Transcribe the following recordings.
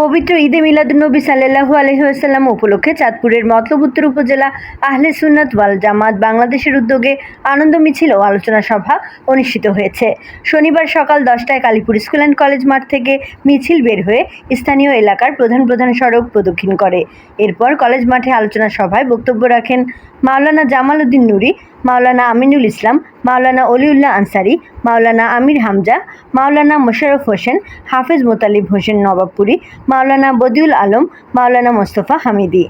পবিত্র ঈদে মিলাদুন্নবী সাল্লাহু আলহিহাসাল্লাম উপলক্ষে চাঁদপুরের মতলব উত্তর উপজেলা আহলে সুন্নাত ওয়াল জামাত বাংলাদেশের উদ্যোগে আনন্দ মিছিল ও আলোচনা সভা অনুষ্ঠিত হয়েছে। শনিবার সকাল দশটায় কালীপুর স্কুল অ্যান্ড কলেজ মাঠ থেকে মিছিল বের হয়ে স্থানীয় এলাকার প্রধান প্রধান সড়ক প্রদক্ষিণ করে। এরপর কলেজ মাঠে আলোচনা সভায় বক্তব্য রাখেন মাওলানা জামাল উদ্দিন নুরি মাওলানা আমিনুল ইসলাম, মাওলানা অলিউল্লাহ আনসারি, মাওলানা আমির হামজা, মাওলানা মোশাররফ হোসেন, হাফেজ মোতালিব হোসেন নবাবপুরী, মাওলানা বদিউল আলম, মাওলানা মোস্তফা হামিদি।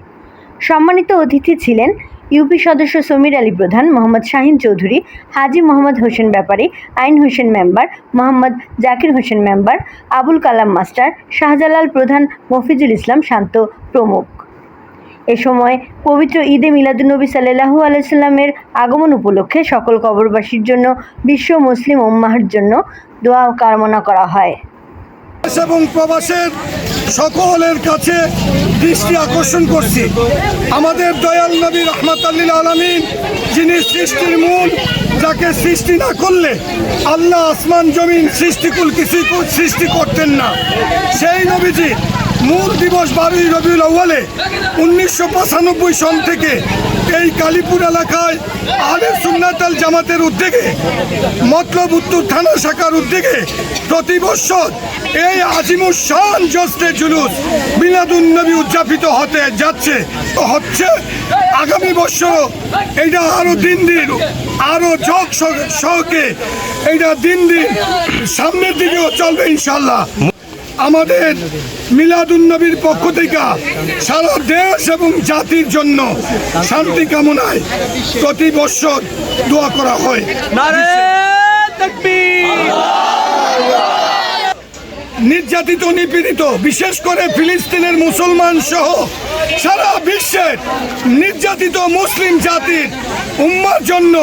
সম্মানিত অতিথি ছিলেন ইউপি সদস্য সমীর আলী প্রধান, মোহাম্মদ শাহিন চৌধুরী, হাজি Mohammad Hossain Bepari, Ain Hossain member, Mohammad Zakir Hossain member, Abul Kalam master, Shahjalal Pradhan, Mofizul Islam শান্ত প্রমুখ। এ সময় পবিত্র ঈদে মিলাদুন্নবী সাল্লাহু আলাইসাল্লামের আগমন উপলক্ষে সকল কবরবাসীর জন্য, বিশ্ব মুসলিম উম্মাহর জন্য দোয়া কামনা করা হয়। এবং প্রবাসের সকলের কাছে দৃষ্টি আকর্ষণ করছি। আমাদের দয়াল নবী রহমতাল্লিল আলমিন, যিনি সৃষ্টির মূল, যাকে সৃষ্টি না করলে আল্লাহ আসমান জমিন সৃষ্টিকুল কর- সৃষ্টি করতেন না। সেই নবীজি মূল দিবস বারোই রবিউল আউ্বালে উনিশশো পঁচানব্বই সন থেকে এই কালীপুর এলাকায় আহলে সুন্নাতাল জামাতের উদ্যোগে, মতলব উত্তর থানা শাখার উদ্যোগে প্রতি বছর এই আজিমুর শান জস্তে জুলুস মিলাদুন নবী উদযাপিত হতে যাচ্ছে, তো হচ্ছে আগামী বছর এইটা আরও দিন দিন আরও সহ- সহকে এইটা দিন দিন সামনের দিকেও চলবে ইনশাল্লাহ আমাদের মিলাদুন্নবীর পক্ষ থেকে সারা দেশ এবং জাতির জন্য শান্তি কামনায় প্রতি বছর দোয়া করা হয়। নির্যাতিত নিপীড়িত বিশেষ করে ফিলিস্তিনের মুসলমান সহ সারা বিশ্বের নির্যাতিত মুসলিম জাতির উম্মার জন্য,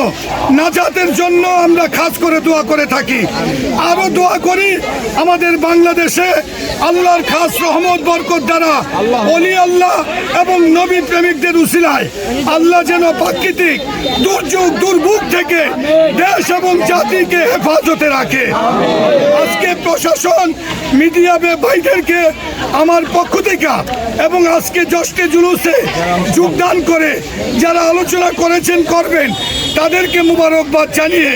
নাজাতের জন্য আমরা খাস করে দোয়া করে থাকি। আরও দোয়া করি আমাদের বাংলাদেশে আল্লাহর খাস রহমত, বরকত দ্বারা অলি আল্লাহ এবং নবী প্রেমিকদের উসিলায় আল্লাহ যেন প্রাকৃতিক দুর্যোগ, দুর্ভোগ থেকে দেশ এবং জাতিকে হেফাজতে রাখে। আজকে প্রশাসন মিডিয়া ভাইদেরকে আমার পক্ষ থেকে এবং আজকে জষ্টে জুলুসে যোগদান করে যারা আলোচনা করেছেন, করবেন, তাদেরকে মুবারকবাদ জানিয়ে